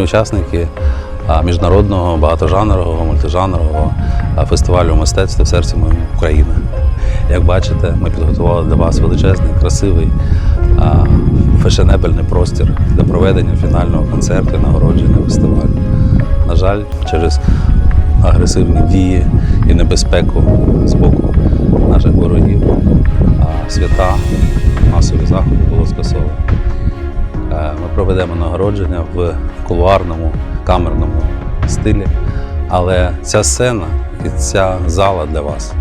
Шановні учасники міжнародного багатожанрового, мультижанрового фестивалю мистецтва в серці України. Як бачите, ми підготували для вас величезний, красивий, фешенебельний простір для проведення фінального концерту і нагородження фестивалю. На жаль, через агресивні дії і небезпеку з боку наших ворогів, свята, масові заходи було скасовано. Е, Ми проведемо нагородження в кулуарному камерному стилі. Але ця сцена і ця зала для вас.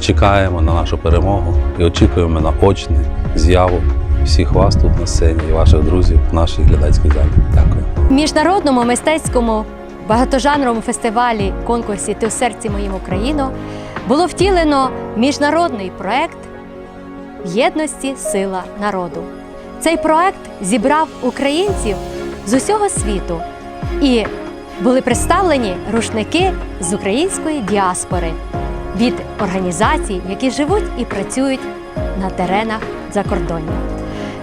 Чекаємо на нашу перемогу і очікуємо на очну з'яву всіх вас тут на сцені і ваших друзів в нашій глядацькій залі. Дякую. В міжнародному мистецькому багатожанровому фестивалі конкурсі Ти в серці моїм Україно було втілено міжнародний проект Єдності Сила народу. Цей проект зібрав українців з усього світу і були представлені рушники з української діаспори від організацій, які живуть і працюють на теренах закордоння.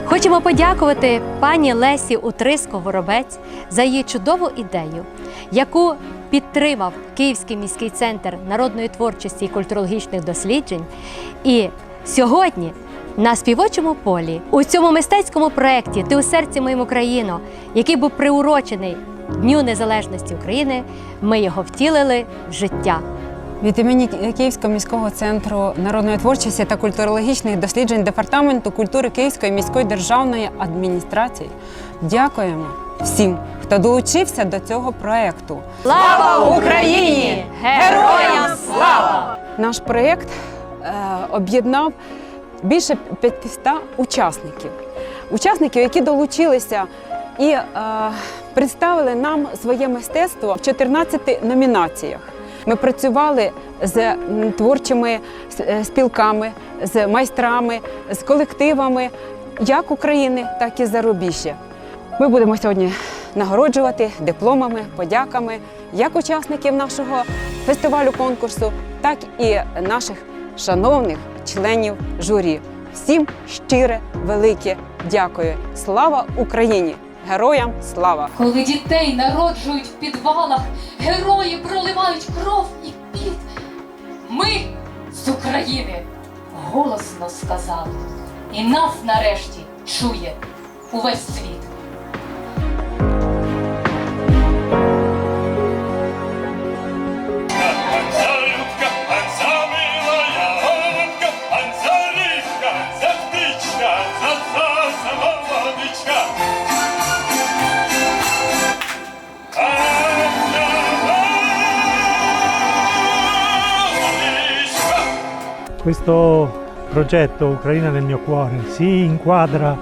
Хочемо подякувати пані Лесі Утриско Воробець за її чудову ідею, яку підтримав Київський міський центр народної творчості і культурологічних досліджень. І сьогодні на співочому полі у цьому мистецькому проєкті Ти у серці моїм Україно, який був приурочений Дню Незалежності України, ми його втілили в життя. Від імені Київського міського центру народної творчості та культурологічних досліджень Департаменту культури Київської міської державної адміністрації дякуємо всім, хто долучився до цього проекту. Слава Україні! Героям слава! Наш проєкт е, об'єднав більше 500 учасників. Учасників, які долучилися і е, представили нам своє мистецтво в 14 номінаціях. Ми працювали з творчими е, спілками, з майстрами, з колективами як України, так і зарубіжжя. Ми будемо сьогодні нагороджувати дипломами, подяками як учасників нашого фестивалю конкурсу, так і наших шановних членів журі. Всім щире велике дякую. Слава Україні! Героям слава! Коли дітей народжують в підвалах, герої проливають кров і піт. Ми з України голосно сказали, і нас нарешті чує увесь світ. Questo progetto Ucraina nel mio cuore si inquadra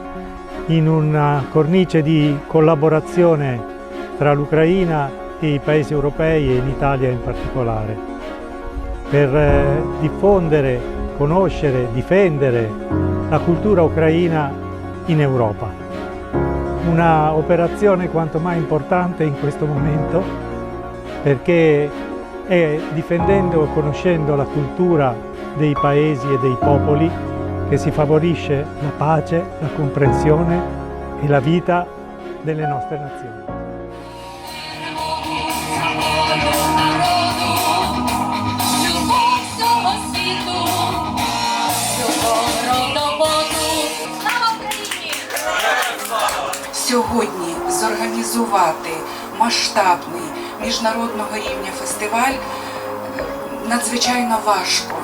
in una cornice di collaborazione tra l'Ucraina e i paesi europei e in Italia in particolare, per eh, diffondere, conoscere, difendere la cultura ucraina in Europa. Una operazione quanto mai importante in questo momento perché è difendendo e conoscendo la cultura dei paesi e dei popoli che si favorisce la pace, la comprensione e la vita delle nostre nazioni. Любов всього світу, любов родоводу. Слава Україні! сьогодні зорганізувати масштабний міжнародного рівня фестиваль е, надзвичайно важко,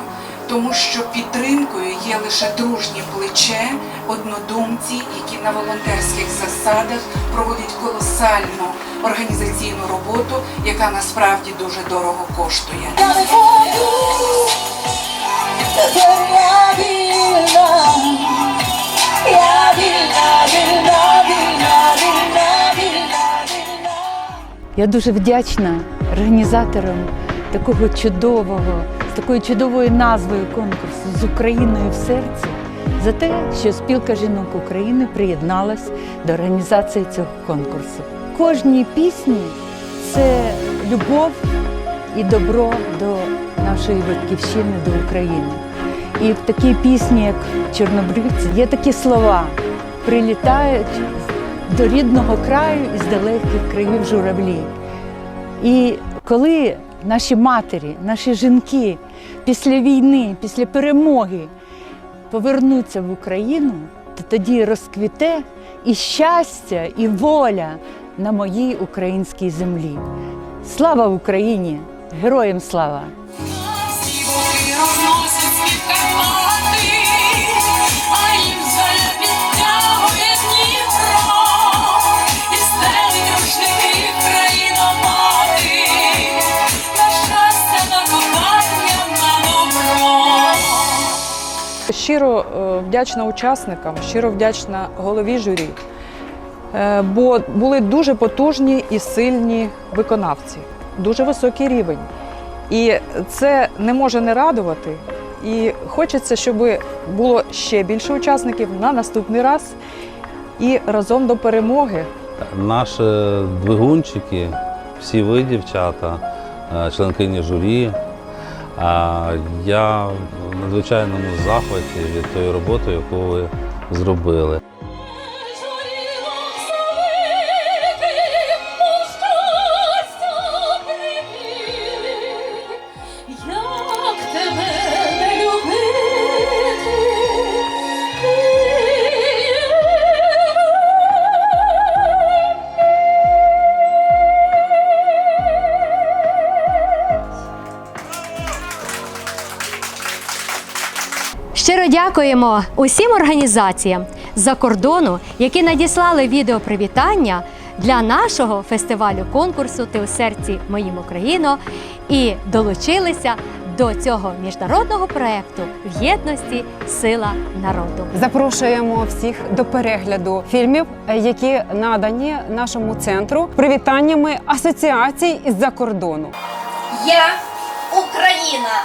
Тому що підтримкою є лише дружнє плече, однодумці, які на волонтерських засадах проводять колосальну організаційну роботу, яка насправді дуже дорого коштує. Я дуже вдячна організаторам такого чудового, такою чудовою назвою конкурсу з Україною в серці за те, що спілка жінок України приєдналась до організації цього конкурсу. Кожній пісні це любов і добро до нашої батьківщини, до України. І в такій пісні, як Чорнобривці, є такі слова: прилітають до рідного краю із далеких країв журавлі. І коли наші матері, наші жінки після війни, після перемоги повернуться в Україну, то тоді розквіте і щастя, і воля на моїй українській землі. Слава Україні! Героям слава! Щиро е, вдячна учасникам, щиро вдячна голові журі, е, бо були дуже потужні і сильні виконавці, дуже високий рівень. І це не може не радувати. І хочеться, щоб було ще більше учасників на наступний раз і разом до перемоги. Наші двигунчики, всі ви, дівчата, е, членкині журі. Я в надзвичайному захваті від тої роботи, яку ви зробили. Дякуємо усім організаціям за кордону, які надіслали відеопривітання для нашого фестивалю конкурсу Ти у серці моїм Україно і долучилися до цього міжнародного проекту в єдності Сила народу. Запрошуємо всіх до перегляду фільмів, які надані нашому центру привітаннями асоціацій із-за кордону. Я Україна,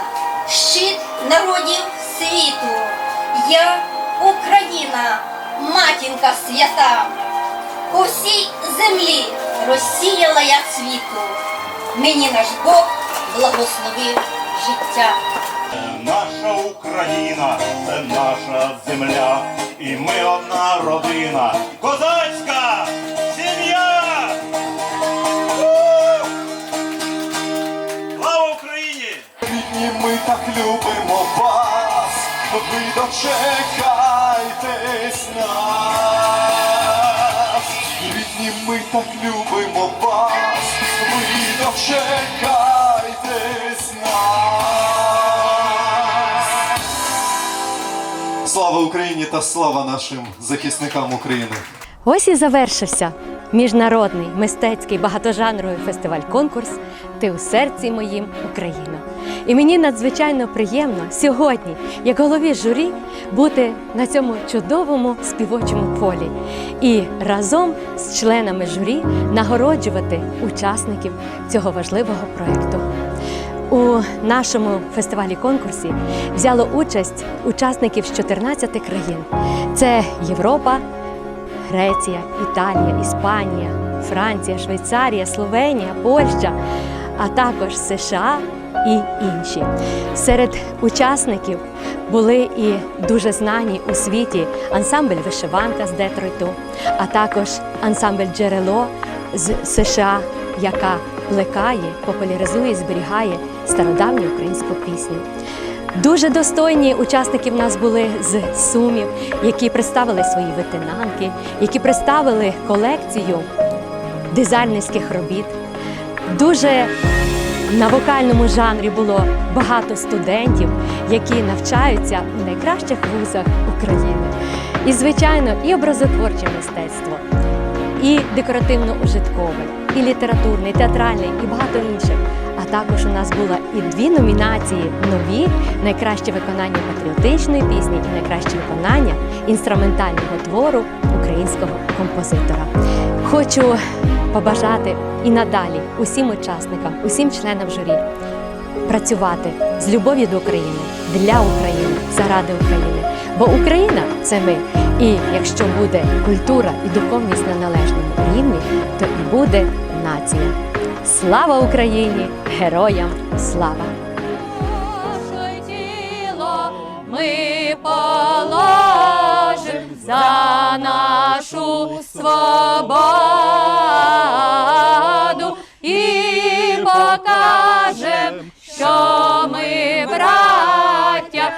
щит народів світу. Я Україна, матінка свята. По всій землі розсіяла я цвіту. Мені наш Бог благословив життя. Наша Україна це наша земля, і ми одна родина, козацька сім'я! Слава Україні! Ми так любимо ви дочекайтесь нас. Рідні, ми так любимо вас, ви дочекайтесь нас. Слава Україні та слава нашим захисникам України. Ось і завершився міжнародний мистецький багатожанровий фестиваль-конкурс Ти у серці моїм Україна. І мені надзвичайно приємно сьогодні, як голові журі, бути на цьому чудовому співочому полі і разом з членами журі нагороджувати учасників цього важливого проєкту. У нашому фестивалі-конкурсі взяло участь учасників з 14 країн. Це Європа, Греція, Італія, Іспанія, Франція, Швейцарія, Словенія, Польща, а також США і інші. Серед учасників були і дуже знані у світі ансамбль Вишиванка з Детройту, а також ансамбль Джерело з США, яка плекає, популяризує зберігає стародавню українську пісню. Дуже достойні учасники в нас були з Сумів, які представили свої витинанки, які представили колекцію дизайнерських робіт. Дуже на вокальному жанрі було багато студентів, які навчаються у найкращих вузах України. І, звичайно, і образотворче мистецтво, і декоративно-ужиткове, і літературне, і театральне, і багато інших. Також у нас було і дві номінації нові: найкраще виконання патріотичної пісні і найкраще виконання інструментального твору українського композитора. Хочу побажати і надалі усім учасникам, усім членам журі працювати з любов'ю до України, для України, заради України. Бо Україна це ми. І якщо буде культура і духовність на належному рівні, то і буде нація. Слава Україні! Героям слава! Тіло ми положим за нашу свободу і покажем, що ми браття.